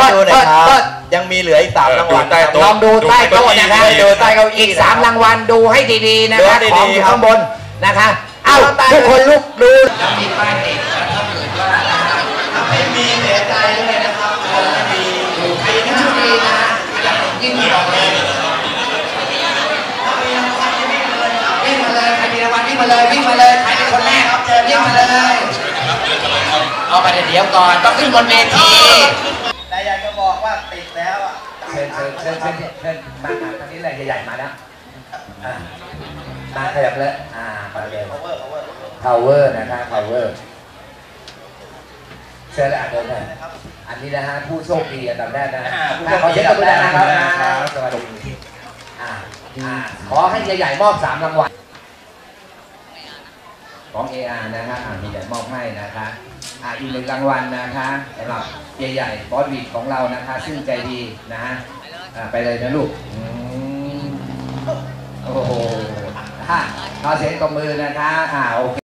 ก็ดูหน่อยครับเปิดยังมีเหลืออีกสามรางวัลดูใต้ครับโต๊ะ ลองดูใต้โต๊ะนะครับดูใต้เก้าอี้อีกสามรางวัลดูให้ดีๆนะดูครัให้บดีๆของอยู่ครับ ข้างบนนะคะเอ้าทุกคนลุกดูแล้วมีป้ายติดแล้วถ้าเกิดว่าไม่มีเสียใจเลยนะครับไม่มีใครที่โชคดีนะยิ่งมีออกเลยวิ่งมาเลยใครมีรางวัลวิ่งมาเลยวิ่งมาเลยใครเป็นคนแรกวิ่งมาเลยเอาไปเดี๋ยวก่อนต้องขึ้นบนเวที เชิญเชิญเชิญเชิญเชิญมามาทางนี้เลยใหญ่ๆมาแล้วอ่ามาขยับเลยอ่าไปเลย cover cover power นะครับ power เชิญเลยอะเดินเลยอันนี้นะฮะผู้โชคดีอันดับแรกนะฮะอ่าผู้อะโชคดีขอเสียงปรบมือนะครับอันดับแรกนะครับสวัสดีอ่าอ่าขอให้ใหญ่ๆมอบสามรางวัล ของ AR นะคะอ่าใหญ่มอบให้นะคะอ่าอีกหนึ่งรางวัลนะคะสำหรับใหญ่ๆบอสบีของเรานะคะ ซึ่งใจดีนะฮะอ่าไปเลยนะลูกอืมโอ้โหอะขอเสียงตบมือนะคะอ่าโอเค